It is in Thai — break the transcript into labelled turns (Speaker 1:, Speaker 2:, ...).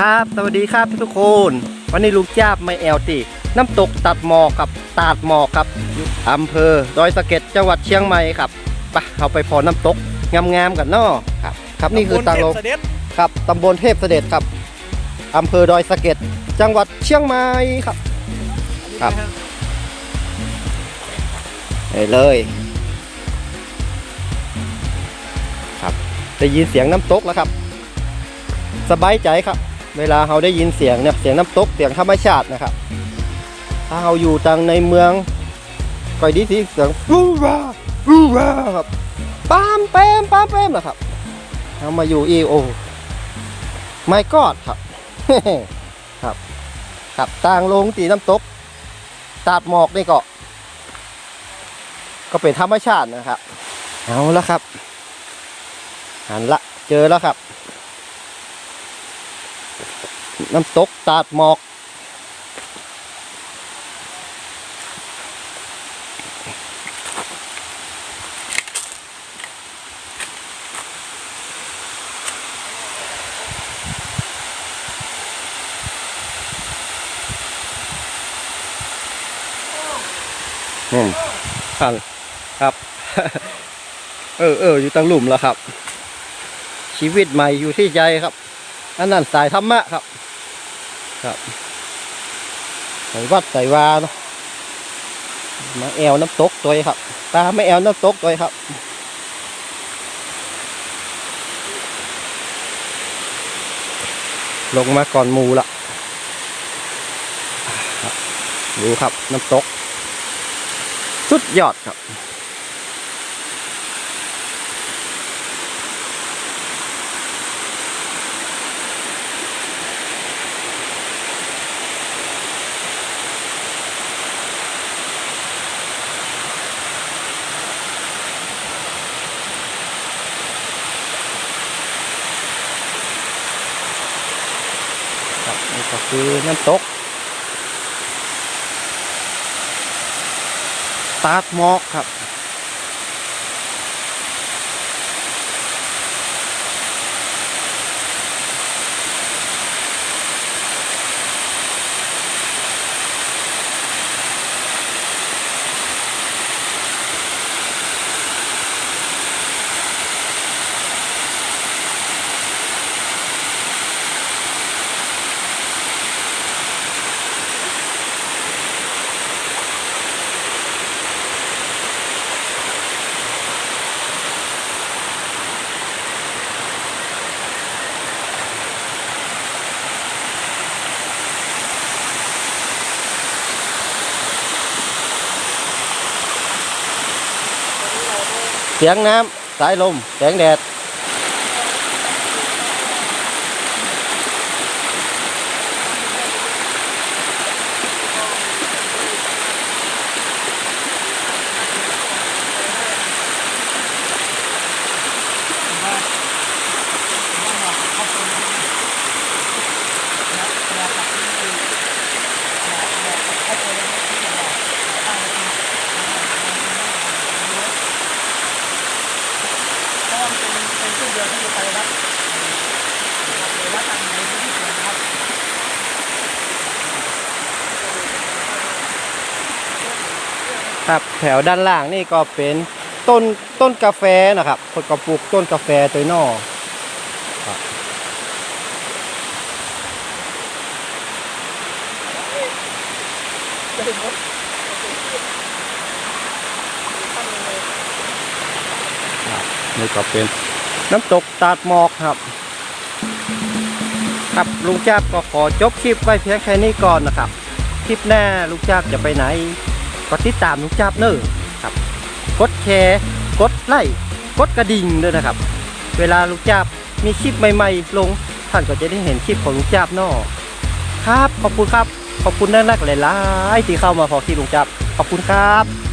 Speaker 1: ครับ สวัสดีครับทุกคน วันนี้ลุงจ้าบไม่แอลติน้ำตกตัดหมอกครับตาดหมอกครับอยู่อำเภอดอยสะเก็ดจังหวัดเชียงใหม่ครับไปเราไปพอน้ำตกงามๆกันเนาะครับ ครับนี่คือตางลง
Speaker 2: ตำบลเทพเสด็จ
Speaker 1: ครับตำบลเทพเสด็จครับอำเภอดอยสะเก็ดจังหวัดเชียงใหม่ครับ ครับไปเลยครับได้ยินเสียงน้ำตกแล้วครับ สบายใจครับ เวลาเราได้ยินเสียงเนี่ยเสียงน้ำตกเสียงธรรมชาตินะครับ ถ้าเราอยู่ทางในเมืองก็ดีสิเสียงรูรารูราครับปามแปมปามแปมนะครับเรามาอยู่อีโอไม่กอดครับครับ ครับต่างลงตีน้ำตกตาดหมอกนี่ก็ก็เป็นธรรมชาตินะครับ เอาแล้วครับหันละเจอแล้วครับ น้ำตกตาดหมอก อืมครับครับ เออเอออยู่ตั้งหลุมแล้วครับ ชีวิตใหม่อยู่ที่ใจครับ อันนั้นสายธรรมะครับ ครับใส่วัดใส่วาเนาะมาแอวน้ำตกตัวเองครับตาไม่แอวน้ำตกตัวเองครับลงมาก่อนหมูละดูครับน้ำตก สุดยอดครับ ก็คือน้ำตกตาดหมอกครับ เสียงน้ำสายลม แสงแดด
Speaker 2: ก็เป็นเป็นช่วงเดือนที่จะไปรับไปรับทางในพื้นที่สวนนะครับ
Speaker 1: ครับแถวด้านล่างนี่ก็เป็นต้นต้นกาแฟนะครับคนก็ปลูกต้นกาแฟตัวนอกนี่ก็เป็นน้ำตกตาดหมอกครับ ครับลุงจ้าบก็ขอจบคลิปไว้เพียงแค่นี้ก่อนนะครับ คลิปหน้าลุงจ้าบจะไปไหน ก็ติดตามลุกจับเนอร์ครับ กดแชร์กดไลค์กดกระดิ่งด้วยนะครับ เวลาลูกจับมีคลิปใหม่ๆ ลงท่านก็จะได้เห็นคลิปของลุงจับนอครับ ขอบคุณครับ ขอบคุณนักๆหลายๆที่เข้ามาพอคลิปลุงจับ ขอบคุณครับ